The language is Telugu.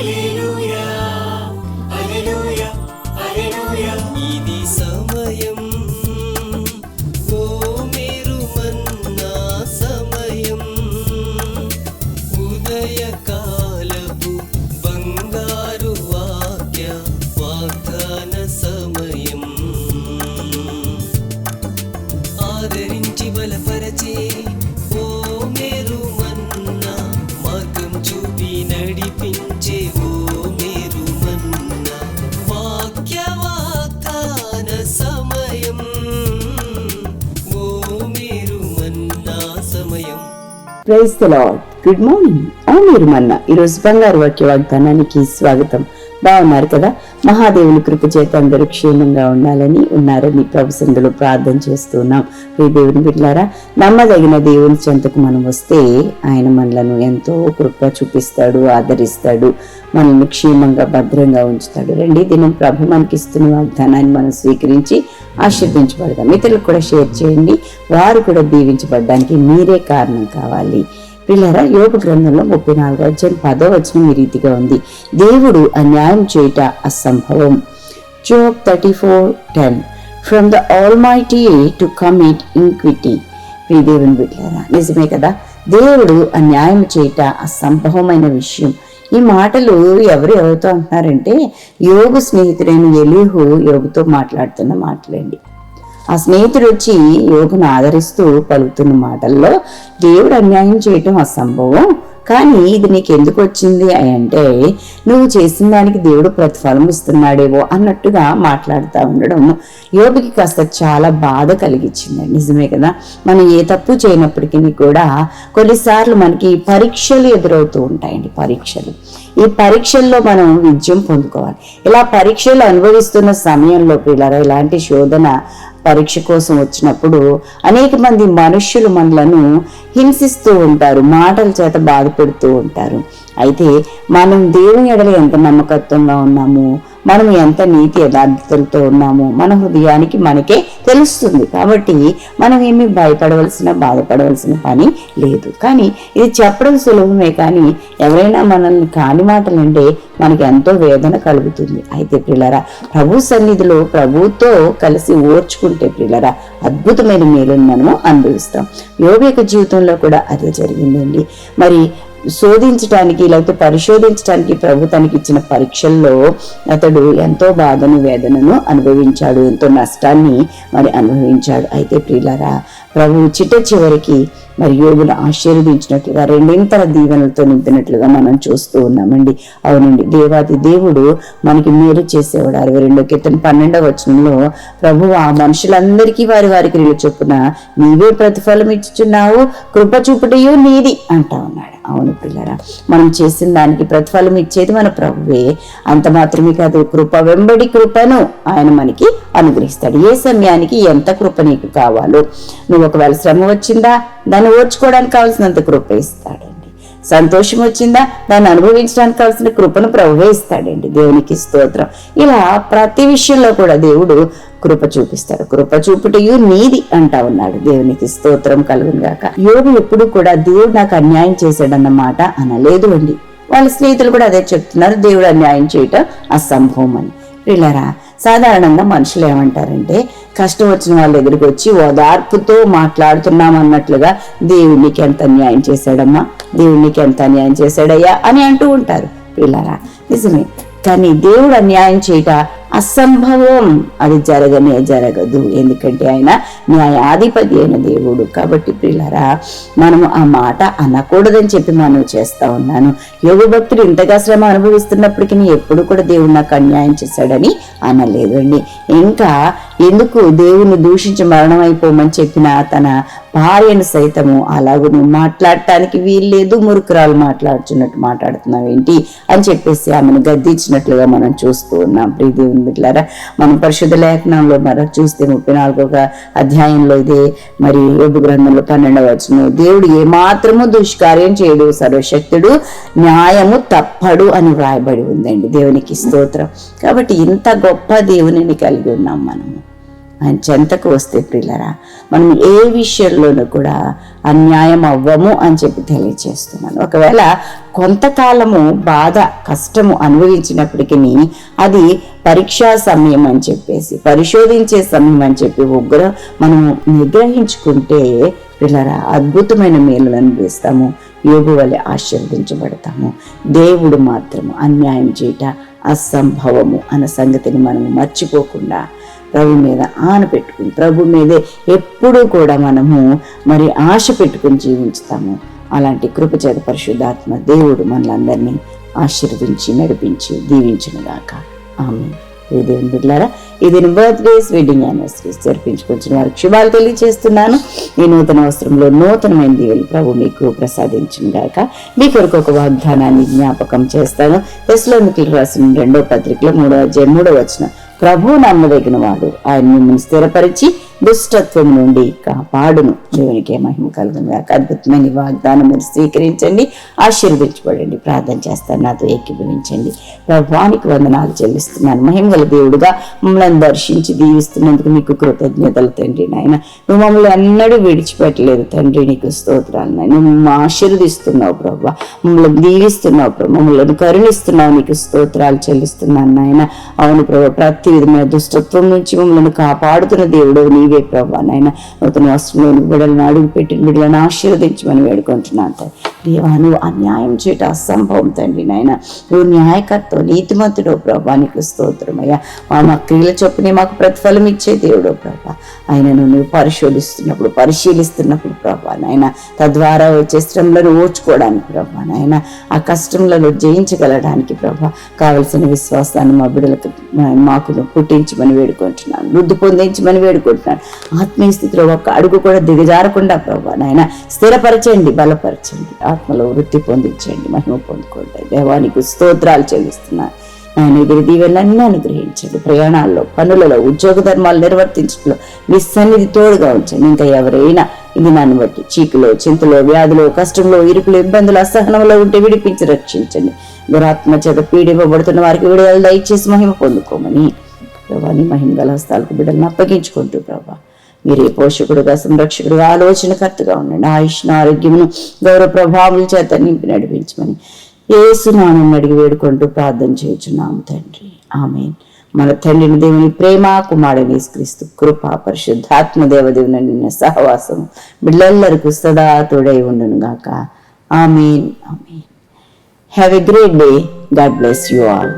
ఇది praise the lord. Good morning. ఆ మీరు మన్న ఈరోజు బంగారు వాక్య వాగ్దానానికి స్వాగతం. బాగున్నారు కదా. మహాదేవుని కృప చేత అందరూ క్షేమంగా ఉండాలని ఉన్నారని ప్రభుసందులు ప్రార్థన చేస్తున్నాం. ఈ దేవుని బిడ్డారా నమ్మదగిన దేవుని చెంతకు మనం వస్తే ఆయన మనలను ఎంతో కృప చూపిస్తాడు ఆదరిస్తాడు మనల్ని క్షేమంగా భద్రంగా ఉంచుతాడు. రండి దినం ప్రభు మనకి ఇస్తున్న వాగ్దానాన్ని మనం స్వీకరించి ఆశీర్దించబడదాం ఇతరులకు కూడా షేర్ చేయండి. వారు కూడా దీవించబడడానికి మీరే కారణం కావాలి. పిల్లరా యోగ గ్రంథంలో ముప్పై నాలుగు అధ్యాయం పదో వచనం ఈ రీతిగా ఉంది. దేవుడు అన్యాయం చేయుట అసంభవం. Job thirty four ten from the almighty to commit iniquity ప్రియ దేవుని బిడ్డారా నిజమే కదా? దేవుడు అన్యాయం చేయట అసంభవమైన విషయం. ఈ మాటలు ఎవరు ఎవరితో అంటున్నారంటే యోగు స్నేహితుడైన ఎలీహు యోగుతో మాట్లాడుతున్న మాటలండి. ఆ స్నేహితుడు వచ్చి యోగును ఆదరిస్తూ పలుకుతున్న మాటల్లో దేవుడు అన్యాయం చేయటం అసంభవం. కానీ ఇది నీకు ఎందుకు వచ్చింది అని అంటే నువ్వు చేసిన దానికి దేవుడు ప్రతిఫలం ఇస్తున్నాడేవో అన్నట్టుగా మాట్లాడుతూ ఉండడం యోగికి కాస్త చాలా బాధ కలిగించింది. నిజమే కదా? మనం ఏ తప్పు చేయనప్పటికీ కూడా కొన్నిసార్లు మనకి పరీక్షలు ఎదురవుతూ ఉంటాయండి పరీక్షలు. ఈ పరీక్షల్లో మనం విజయం పొందుకోవాలి. ఇలా పరీక్షలు అనుభవిస్తున్న సమయంలో పిల్లరా ఇలాంటి శోధన పరీక్ష కోసం వచ్చినప్పుడు అనేక మంది మనుష్యులు మనలను హింసిస్తూ ఉంటారు మాటల చేత బాధ పెడుతూ ఉంటారు. అయితే మనం దేవుని ఎడల ఎంత నమ్మకత్వంగా ఉన్నాము? మనం ఎంత నీతి యథార్థతలతో ఉన్నామో? మన హృదయానికి మనకే తెలుస్తుంది. కాబట్టి మనం ఏమీ భయపడవలసిన బాధపడవలసిన పని లేదు. కానీ ఇది చెప్పడం సులభమే. కానీ ఎవరైనా మనల్ని కాని మాటలు అంటే మనకి ఎంతో వేదన కలుగుతుంది. అయితే పిల్లరా ప్రభు సన్నిధిలో ప్రభుతో కలిసి ఓర్చుకుంటే పిల్లరా అద్భుతమైన మేలును మనము అనుభవిస్తాం. యోగ యొక్క జీవితంలో కూడా అదే జరిగిందండి. మరి శోధించటానికి లేకపోతే పరిశోధించడానికి ప్రభు తనకి ఇచ్చిన పరీక్షల్లో అతడు ఎంతో బాధను వేదనను అనుభవించాడు ఎంతో నష్టాన్ని మరి అనుభవించాడు. అయితే ప్రియులరా ప్రభు చిట్ట చివరికి మరి యోగులు ఆశీర్వదించినట్లుగా రెండింతల దీవెనలతో నింపినట్లుగా మనం చూస్తూ ఉన్నామండి. అవునండి దేవాది దేవుడు మనకి మేలు చేసేవాడు. అరవై రెండో కీర్తన పన్నెండవ వచనంలో ప్రభు ఆ మనుషులందరికీ వారి వారికి క్రియలు చొప్పున నీవే ప్రతిఫలం ఇచ్చుచున్నావు కృప చూపుటయో నీది అంటా ఉన్నాడు. అవును పిల్లరా. మనం చేసిన దానికి ప్రతిఫలం ఇచ్చేది మన ప్రభువే. అంత మాత్రమే కాదు కృప వెంబడి కృపను ఆయన మనకి అనుగ్రహిస్తాడు. ఏ సమయానికి ఎంత కృప నీకు కావాలో. నువ్వు ఒకవేళ శ్రమ వచ్చిందా దాన్ని ఓర్చుకోవడానికి కావాల్సినంత కృప ఇస్తాడండి. సంతోషం వచ్చిందా దాన్ని అనుభవించడానికి కావాల్సిన కృపను ప్రభువే ఇస్తాడండి. దేవునికి స్తోత్రం. ఇలా ప్రతి విషయంలో కూడా దేవుడు కృప చూపిస్తాడు కృప చూపుటయు నీది అంటా ఉన్నాడు. దేవునికి స్తోత్రం కలుగును గాక. యోగు ఎప్పుడు కూడా దేవుడు నాకు అన్యాయం చేశాడన్నమాట అనలేదు అండి. వాళ్ళ స్నేహితులు కూడా అదే చెప్తున్నారు. దేవుడు అన్యాయం చేయటం అసంభవం అని వీళ్ళరా సాధారణంగా మనుషులు ఏమంటారంటే కష్టం వచ్చిన వాళ్ళ దగ్గరికి వచ్చి ఓదార్పుతో మాట్లాడుతున్నాం అన్నట్లుగా దేవునికి ఎంత అన్యాయం చేశాడమ్మా? దేవునికి ఎంత అన్యాయం చేశాడయ్యా? అని అంటూ ఉంటారు. వీళ్ళరా నిజమే. కానీ దేవుడు అన్యాయం చేయట అసంభవం. అది జరగనే జరగదు. ఎందుకంటే ఆయన న్యాయాధిపతి అయిన దేవుడు. కాబట్టి పిల్లరా మనము ఆ మాట అనకూడదని చెప్పి మనం చేస్తా ఉన్నాను. యోగ భక్తుడు ఇంతగా శ్రమ అనుభవిస్తున్నప్పటికీ ఎప్పుడు కూడా దేవుడు నాకు అన్యాయం చేశాడని అనలేదండి. ఇంకా ఎందుకు దేవుని దూషించి మరణం అయిపోమని చెప్పిన తన భార్యను సైతము అలాగూ నువ్వు మాట్లాడటానికి వీల్లేదు మురుకురాలు మాట్లాడుచున్నట్టు మాట్లాడుతున్నావు ఏంటి అని చెప్పేసి ఆమెను గద్దించినట్లుగా మనం చూస్తూ ఉన్నాం. ప్రియ దేవుని మనం పరిశుద్ధ లేఖనంలో మరి చూస్తే ముప్పై నాలుగవ అధ్యాయంలో ఇదే మరి యోగ గ్రంథంలో పన్నెండవ వచనం దేవుడు ఏమాత్రము దుష్కార్యం చేయడు సర్వశక్తుడు న్యాయము తప్పడు అని వ్రాయబడి ఉందండి. దేవునికి స్తోత్రం. కాబట్టి ఇంత గొప్ప దేవునిని కలిగి ఉన్నాం మనము. ఆయన చెంతకు వస్తే పిల్లరా మనం ఏ విషయంలోనూ కూడా అన్యాయం అవ్వము అని చెప్పి తెలియజేస్తున్నాను ఒకవేళ కొంతకాలము బాధ కష్టము అనుభవించినప్పటికీ అది పరీక్షా సమయం అని చెప్పేసి పరిశోధించే సమయం అని చెప్పి ఉగ్ర మనము నిగ్రహించుకుంటే పిల్లరా అద్భుతమైన మేలు అనుభవిస్తాము. యోగు వలె ఆశీర్వదించబడతాము. దేవుడు మాత్రము అన్యాయం చేయట అసంభవము అన్న సంగతిని మనము మర్చిపోకుండా ప్రభు మీద ఆన పెట్టుకుని ప్రభు మీదే ఎప్పుడూ కూడా మనము మరి ఆశ పెట్టుకుని జీవించుతాము. అలాంటి కృపచేత పరిశుద్ధాత్మ దేవుడు మనలందరినీ ఆశీర్వదించి నడిపించి దీవించినగాక. ఆమె ఈ దేవుని ఇది బర్త్డేస్ వెడ్డింగ్ యానివర్సరీస్ జరిపించుకొచ్చిన వారికి శుభాలు తెలియజేస్తున్నాను. ఈ నూతన వస్త్రంలో నూతనమైన దీవెలు ప్రభు మీకు ప్రసాదించిన గాక మీ కొరకు ఒక వాగ్దానాన్ని జ్ఞాపకం చేస్తాను. తెస్లోనికి రాసిన రెండో పత్రికలో మూడో అధ్యాయం మూడో వచ్చిన ప్రభు నమ్మదగిన వాడు ఆయన మిమ్మల్ని స్థిరపరిచి దుష్టత్వం నుండి కాపాడును. దేవునికి మహిమ కలుగును గాక. అద్భుతమైన వాగ్దానం మీరు స్వీకరించండి. ఆశీర్వదించబడండి. ప్రార్థన చేస్తాను. నాతో ఏకీభవించండి. ప్రభానికి వందనాలు చెల్లిస్తున్నాను. మహిమగల దేవుడుగా మమ్మల్ని దర్శించి దీవిస్తున్నందుకు మీకు కృతజ్ఞతలు తండ్రి నాయన. నువ్వు మమ్మల్ని ఎన్నడూ విడిచిపెట్టలేదు తండ్రి. నీకు స్తోత్రాలు నాయన. నువ్వు మమ్మల్ని ఆశీర్వదిస్తున్నావు ప్రభా. మమ్మల్ని దీవిస్తున్నావు ప్రభు. మమ్మల్ని కరుణిస్తున్నావు. నీకు స్తోత్రాలు చెల్లిస్తున్నాను నాయన. అవును ప్రభు ప్రతి విధమైన దుష్టత్వం నుంచి మమ్మల్ని కాపాడుతున్న దేవుడు నీవే ప్రభా నాయన నూతన వస్త్రంలోని బిడ్డలను అడుగు పెట్టిన బిడ్డలను ఆశీర్వదించమని వేడుకుంటున్నాను తండ్రి. దేవా నువ్వు అన్యాయం చేయట అసంభవం తండ్రి నాయన. నువ్వు న్యాయకర్త నీతిమంతుడు ప్రభా నీకు స్తోత్రమయ్యా. మా మా క్రియల చొప్పునే మాకు ప్రతిఫలం ఇచ్చే దేవుడో ప్రభా. ఆయనను నువ్వు పరిశోధిస్తున్నప్పుడు పరిశీలిస్తున్నప్పుడు ప్రభా నాయన. తద్వారా వచ్చే శ్రమలను ఓర్చుకోవడానికి ప్రభా నాయన. ఆ కష్టంలో జయించగలడానికి ప్రభా కావలసిన విశ్వాసాన్ని మా బిడ్డలకు మాకు పుట్టించమని వేడుకుంటున్నాను వృద్ధి పొందించమని వేడుకుంటున్నాను. ఆత్మీయ స్థితిలో ఒక అడుగు కూడా దిగజారకుండా ప్రభా నాయన. స్థిరపరచండి బలపరచండి. ఆత్మలో వృద్ధి పొందించండి మహిమ పొందుకోండి. దేవానికి స్తోత్రాలు చెల్లిస్తున్నాను ఆయన ఎదురు దీవెనలన్నీ అనుగ్రహించండి. ప్రయాణాల్లో పనులలో ఉద్యోగ ధర్మాలు నిర్వర్తించడంలో మీ సన్నిధి తోడుగా ఉంచండి. ఇంకా ఎవరైనా ఇది నన్ను బట్టి చీకులో చింతలో వ్యాధులు కష్టంలో ఇరుకులు ఇబ్బందులు అసహనంలో ఉంటే విడిపించి రక్షించండి. దురాత్మ చేత పీడింపబడుతున్న వారికి విడుదల దయచేసి మహిమ పొందుకోమని ప్రభాని మహిమ గల హస్తాలకు బిడ్డలను అప్పగించుకుంటూ ప్రభా మీరే పోషకుడుగా సంరక్షకుడుగా ఆలోచనకర్తగా ఉండండి. ఆయుష్ను ఆరోగ్యమును గౌరవ ప్రభావం చేత నింపి నడిపించమని ఏసునామం అడిగి వేడుకుంటూ ప్రార్థన చేయుచున్నాము తండ్రి. ఆమె మన తండ్రిని దేవుని ప్రేమ కుమారుని క్రీస్తు కృప పరిశుద్ధాత్మ దేవదేవుని నిన్న సహవాసం బిడ్డలందరికీ సదా తోడై ఉండును గాక. Amen. Amen. Have a great day God bless you all